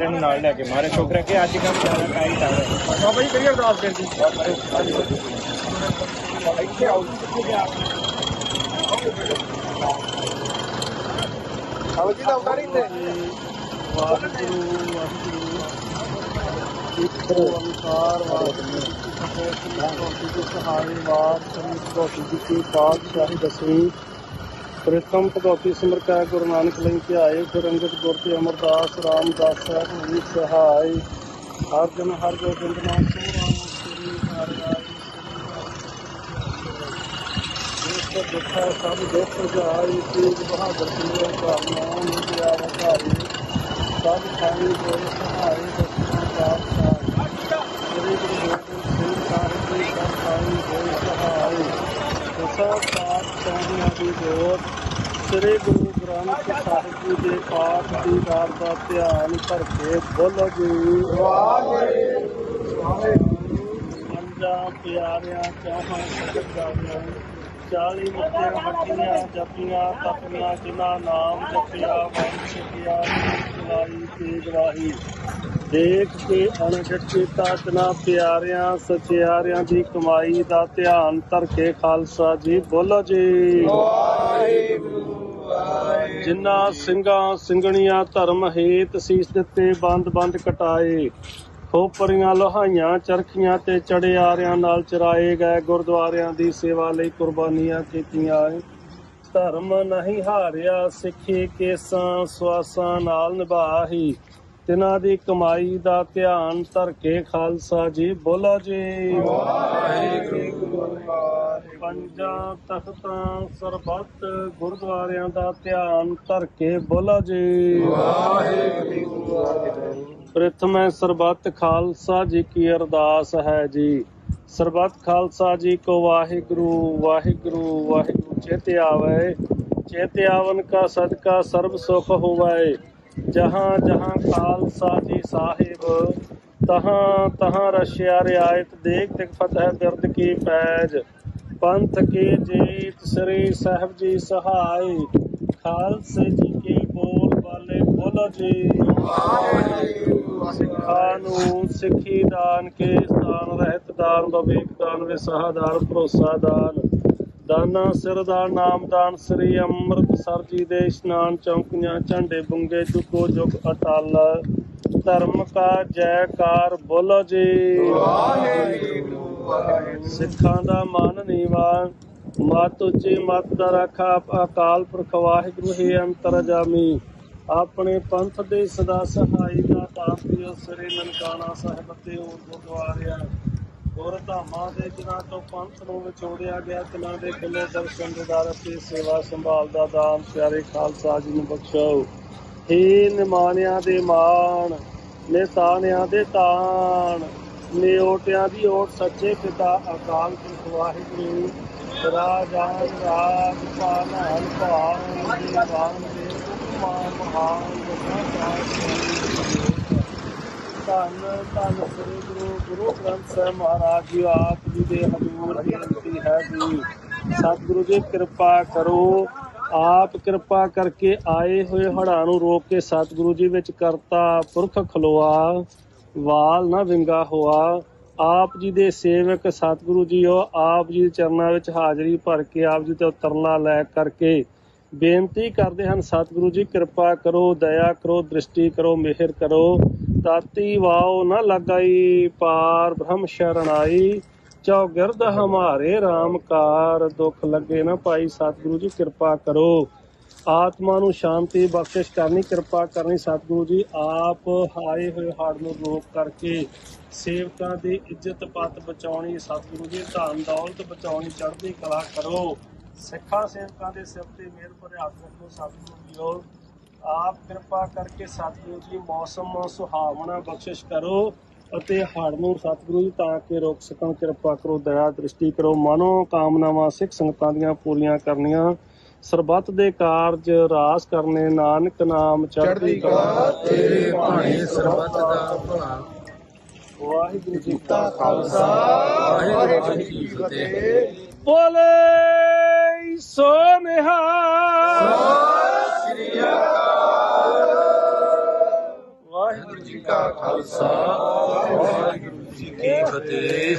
ਸਾਰਿਆਂ ਨੂੰ ਨਾਲ ਲੈ ਕੇ ਮਾਰੇ ਸ਼ੁਕਰ ਹੈ ਕਿ ਅੱਜ ਕੰਮ ਜ਼ਿਆਦਾ ਟਾਈਟ ਆ ਰਿਹਾ ਬਾਬਾ ਜੀ ਕਰੀਏ ਅਰਦਾਸ ਬੇਨਤੀ ਇੱਥੇ ਆਓ ਆਓ ਜੀ ਦਾ ਉਤਾਰੀ ਤੇ ਵਾਹਿਗੁਰੂ ਵਾਹਿਗੁਰੂ ਇੱਕ ਓੰਕਾਰ ਵਾਹਿਗੁਰੂ ਜੀ ਕੀ ਸਹਾਈ ਬਾਤ ਸ੍ਰੀ ਭਗਵਤੀ ਜੀ ਕੀ ਪਾਤਸ਼ਾਹੀ ਦਸਵੀਂ ਪ੍ਰਥਮ ਭਗਵਤੀ ਸਿਮਰਕਾ ਗੁਰੂ ਨਾਨਕ ਲਈ ਕੇ ਆਏ ਫਿਰ ਅੰਗਦ ਗੁਰ ਤੇ ਅਮਰਦਾਸ, ਰਾਮਦਾਸ ਸਾਹਿਬ ਜੀ ਸਹਾਈ ਹਰ ਜਨ ਹਰ ਗੋਬਿੰਦ ਨਾਮ ਸੁਰਾਮ ਸ੍ਰੀ ਹਰਿ ਰਾਇ ਜਿਸ ਦੁੱਖਾ ਸਭ ਦੁੱਖ ਜਾਈ ਤੇਜ ਬਹਾਦਰ ਸਿੰਘ ਦਾ ਨਾਮ ਨਿਆ ਵਕਾਰੀ ਸਭ ਖਾਈ ਹੋਏ ਸਹਾਈ ਦਸਨਾ ਪਾਤਸ਼ਾਹ ਸ੍ਰੀ ਗੁਰੂ ਗੋਬਿੰਦ ਸਿੰਘ ਸਾਹਿਬ ਜੀ ਦਾ ਖਾਈ ਹੋਏ ਸਹਾਈ ਦਸਾਂ ਪਾਤਸ਼ਾਹਾਂ ਜੋਤ ਸ੍ਰੀ ਗੁਰੂ ਗ੍ਰੰਥ ਸਾਹਿਬ ਜੀ ਦੇ ਪਾਠ ਦੀ ਵਾਰ ਦਾ ਧਿਆਨ ਧਰ ਕੇ ਬੋਲੋ ਜੀ। ਪੰਜਾਂ ਪਿਆਰਿਆਂ, ਚਾਹਾਂ ਸਜਦਾਰਿਆਂ ਚਾਲੀ ਮੁਕਤਿਆਂ ਹੱਟੀਆਂ ਜਪੀਆਂ ਤਪੀਆਂ ਜਿਨ੍ਹਾਂ ਨਾਮ ਜਪਿਆ ਵੰਸ਼ ਗਿਆ ਚਲਾਈ ਤੇ ਗਵਾਹੀ ਦੇਖ ਕੇ ਅਣਗਟ ਚੇਤਾ ਤਨਾ ਪਿਆਰਿਆਂ, ਸਚਿਆਰਿਆਂ ਦੀ ਕਮਾਈ ਦਾ ਧਿਆਨ ਧਰ ਕੇ ਖਾਲਸਾ ਜੀ ਬੋਲੋ ਜੀ। ਜਿਨ੍ਹਾਂ ਸਿੰਘਾਂ ਸਿੰਘਣੀਆਂ ਧਰਮ ਹੇਤ ਸੀਸ ਦਿੱਤੇ, ਬੰਦ ਬੰਦ ਕਟਾਏ, ਖੋਪਰੀਆਂ ਲੋਹਾਈਆਂ, ਚਰਖੀਆਂ ਤੇ ਚੜਿਆਰਿਆਂ ਨਾਲ ਚਰਾਏ ਗਏ, ਗੁਰਦੁਆਰਿਆਂ ਦੀ ਸੇਵਾ ਲਈ ਕੁਰਬਾਨੀਆਂ ਕੀਤੀਆਂ। ਧਰਮ ਨਹੀਂ ਹਾਰਿਆ, ਸਿੱਖੀ ਕੇਸਾਂ ਸਵਾਸਾਂ ਨਾਲ ਨਿਭਾਹੀ। ਤਿਨਾਂ ਦੀ ਕਮਾਈ ਦਾ ਧਿਆਨ ਧਰ ਕੇ ਖਾਲਸਾ ਜੀ ਬੋਲੋ ਜੀ। ਪੰਜਾਂ ਤਖਤਾਂ ਸਰਬੱਤ ਗੁਰਦੁਆਰਿਆਂ ਦਾ ਧਿਆਨ ਧਰ ਕੇ ਬੋਲੋ ਜੀ। ਪ੍ਰਥਮੇ ਸਰਬੱਤ ਖਾਲਸਾ ਜੀ ਕੀ ਅਰਦਾਸ ਹੈ ਜੀ। ਸਰਬੱਤ ਖਾਲਸਾ ਜੀ ਕੋ ਵਾਹਿਗੁਰੂ ਵਾਹਿਗੁਰੂ ਵਾਹਿਗੁਰੂ ਚੇਤੇ ਆਵੇ। ਚੇਤੇ ਆਵਨ ਕਾ ਸਦਕਾ ਸਰਬ ਸੁਖ ਹੋਵੇ। ਜਹਾਂ ਜਹਾਂ ਖਾਲਸਾ ਜੀ ਸਾਹਿਬ, ਤਹਾਂ ਤਹਾਂ ਰਸ਼ਿਆ ਰਿਆਇਤ ਦੇਖ ਦੇਖ ਫਤਿਹ ਬਿਰਦ ਕੀ ਪੈਜ, ਪੰਥ ਕੀ ਜੀਤ ਸ੍ਰੀ ਸਾਹਿਬ ਜੀ ਸਹਾਈ, ਖਾਲਸੇ ਜੀ ਕੀ ਬੋਲ ਵਾਲੇ ਬੋਲੋ ਜੀ। ਸਿੱਖਾਂ ਨੂੰ ਸਿੱਖੀ ਦਾਨ ਕੇ ਸਥਾਨ ਰਹਿਤ ਦਾਨ ਬਵੇਕ ਦਾਨ ਵਿਸਾਹ ਦਾਨ ਭਰੋਸਾ ਦਾਨ। ਦਾਨਾ ਸਿਰ ਦਾ ਨਾਮ ਦਾਨ, ਸ੍ਰੀ ਅੰਮ੍ਰਿਤਸਰ ਜੀ ਦੇ ਇਸ਼ਨਾਨ ਚੌਂਕੀਆਂ, ਝੰਡੇ ਬੁੰਗੇ, ਜੁਗੋ ਜੁਗ ਅਟਲ। ਧਰਮ ਕਾ ਜੈਕਾਰ ਬੋਲੋ ਜੀ। ਸਿੱਖਾਂ ਦਾ ਮਨ ਨੀਵਾ। ਮਤ ਉੱਚੀ ਮਤ ਦਾ ਰੱਖਾ ਅਕਾਲ ਪੁਰਖ, ਵਾਹਿਗੁਰੂ ਹੀ ਅੰਤਰਜਾਮੀ ਆਪਣੇ ਪੰਥ ਦੇ ਸਦਾ ਸਹਾਈ ਦਾ ਤਾਪਿਓ ਸ੍ਰੀ ਨਨਕਾਣਾ ਸਾਹਿਬ ਤੇ ਹੋਰ ਗੁਰਦੁਆਰਿਆਂ। ਗੁਰ ਧਾਮਾਂ ਦੇ ਜਿਨ੍ਹਾਂ ਤੋਂ ਪੰਥ ਨੂੰ ਵਿਛੋੜਿਆ ਗਿਆ, ਤਿਨਾਂ ਦੇ ਕਿਲੇ ਦਰਸ਼ਨ ਦਿਦਾਰ ਅਤੇ ਸੇਵਾ ਸੰਭਾਲ ਦਾ ਦਾਨ, ਪਿਆਰੇ ਖਾਲਸਾ ਜੀ ਨੂੰ ਬਖਸ਼ੋ। ਏ ਨਿਮਾਣਿਆਂ ਦੇ ਮਾਣ ਨੇ ਤਾਣਿਆਂ ਦੇ ਤਾਣ ਨੇ ਓਟਿਆਂ ਦੀ ਓਟ ਸੱਚੇ ਪਿਤਾ ਅਕਾਲ ਪੁਰਖ ਵਾਹਿਗੁਰੂ ਰਾਜਾਨ ਰਾਜ ਪਾਲਨ ਭਾਵ ਦੀਵਾਨ ਦੇ ਮਾ ਮਹਾਨ ਧੰਨ ਧੰਨ ਸ੍ਰੀ ਗੁਰੂ ਗੁਰੂ ਗ੍ਰੰਥ ਸਾਹਿਬ ਮਹਾਰਾਜ ਜੀ, ਆਪ ਜੀ ਦੇ ਹਜ਼ੂਰ ਬੇਨਤੀ ਹੈ ਜੀ। ਸਤਿਗੁਰੂ ਜੀ, ਕਿਰਪਾ ਕਰੋ। ਆਪ ਕਿਰਪਾ ਕਰਕੇ ਆਏ ਹੋਏ ਹੜਾਂ ਨੂੰ ਰੋਕ ਕੇ ਸਤਿਗੁਰੂ ਜੀ ਵਿੱਚ ਕਰਤਾ ਪੁਰਖ ਖਲੋਆ, ਵਾਲ ਨਾ ਵਿੰਗਾ ਹੋਆ। ਆਪ ਜੀ ਦੇ ਸੇਵਕ ਸਤਿਗੁਰੂ ਜੀ ਉਹ ਆਪ ਜੀ ਦੇ ਚਰਨਾਂ ਵਿੱਚ ਹਾਜ਼ਰੀ ਭਰ ਕੇ ਆਪ ਜੀ ਤੇ ਤਰਲਾ ਲੈ ਕਰਕੇ ਬੇਨਤੀ ਕਰਦੇ ਹਨ, ਸਤਿਗੁਰੂ ਜੀ, ਕਿਰਪਾ ਕਰੋ, ਦਇਆ ਕਰੋ, ਦ੍ਰਿਸ਼ਟੀ ਕਰੋ, ਮਿਹਰ ਕਰੋ। ਤਾਤੀ ਵਾਓ ਨਾ ਲਗਾਈ, ਪਾਰ ਬ੍ਰਹਮ ਸ਼ਰਣਾਈ। ਚੌਗਿਰਦ ਹਮਾਰੇ RAM ਕਾਰ, ਦੁੱਖ ਲੱਗੇ ਨਾ ਭਾਈ, ਸਤਿਗੁਰੂ ਜੀ, ਕਿਰਪਾ ਕਰੋ। ਆਤਮਾ ਨੂੰ ਸ਼ਾਂਤੀ, ਬਖਸ਼ਿਸ਼ ਕਰਨੀ, ਕਿਰਪਾ ਕਰਨੀ, ਸਤਿਗੁਰੂ ਜੀ, ਆਪ ਆਏ ਹੋਏ ਹੜ ਨੂੰ ਰੋਕ ਕਰਕੇ ਸੇਵਕਾਂ ਦੀ ਇੱਜ਼ਤ ਪੱਤ ਬਚਾਉਣੀ, ਸਤਿਗੁਰੂ ਜੀ, ਧਨ ਦੌਲਤ ਬਚਾਉਣੀ, ਚੜ੍ਹਦੀ ਕਲਾ ਕਰੋ। ਸਿੱਖਾਂ ਸੇਵਕਾਂ ਦੇ ਸਿਰ ਤੇ ਮਿਹਰ ਭਰੇ ਹੱਥ ਰੱਖੋ ਸਤਿਗੁਰੂ ਜੀਓ। ਆਪ ਕਿਰਪਾ ਕਰਕੇ ਸਤਿਗੁਰੂ ਜੀ ਮੌਸਮ ਸੁਹਾਵਣਾ ਬਖਸ਼ਿਸ਼ ਕਰੋ ਅਤੇ ਹੜ ਨੂੰ ਸਤਿਗੁਰੂ ਜੀ ਤਾਂ ਕਿ ਰੋਕ ਸਕਣ ਕਿਰਪਾ ਕਰੋ ਦਇਆ ਦ੍ਰਿਸ਼ਟੀ ਕਰੋ ਮਨੋ ਕਾਮਨਾਵਾਂ ਸਿੱਖ ਸੰਗਤਾਂ ਦੀਆਂ ਪੂਰੀਆਂ ਕਰਨੀਆਂ। ਸਰਬੱਤ ਦੇ ਕਾਰਜ ਰਾਸ ਕਰਨੇ ਨਾਨਕ ਨਾਮ ਚੜ੍ਹਦੀ ਕਲਾ। ਤੇਰੇ ਭਾਣੇ ਸਰਬੱਤ ਦਾ ਭਲਾ ਵਾਹਿਗੁਰੂ ਜੀ ਕਾ ਖਾਲਸਾ ਵਾਹਿਗੁਰੂ ਜੀ ਕੀ ਫਤਿਹ। ਬੋਲੇ। ਸੋ ਨਿਹਾਲ ਸ੍ਰੀ ਅਕਾਲ ਵਾਹਿਗੁਰੂ ਜੀ ਕਾ ਖਾਲਸਾ ਵਾਹਿਗੁਰੂ ਜੀ ਕੀ ਫਤਿਹ।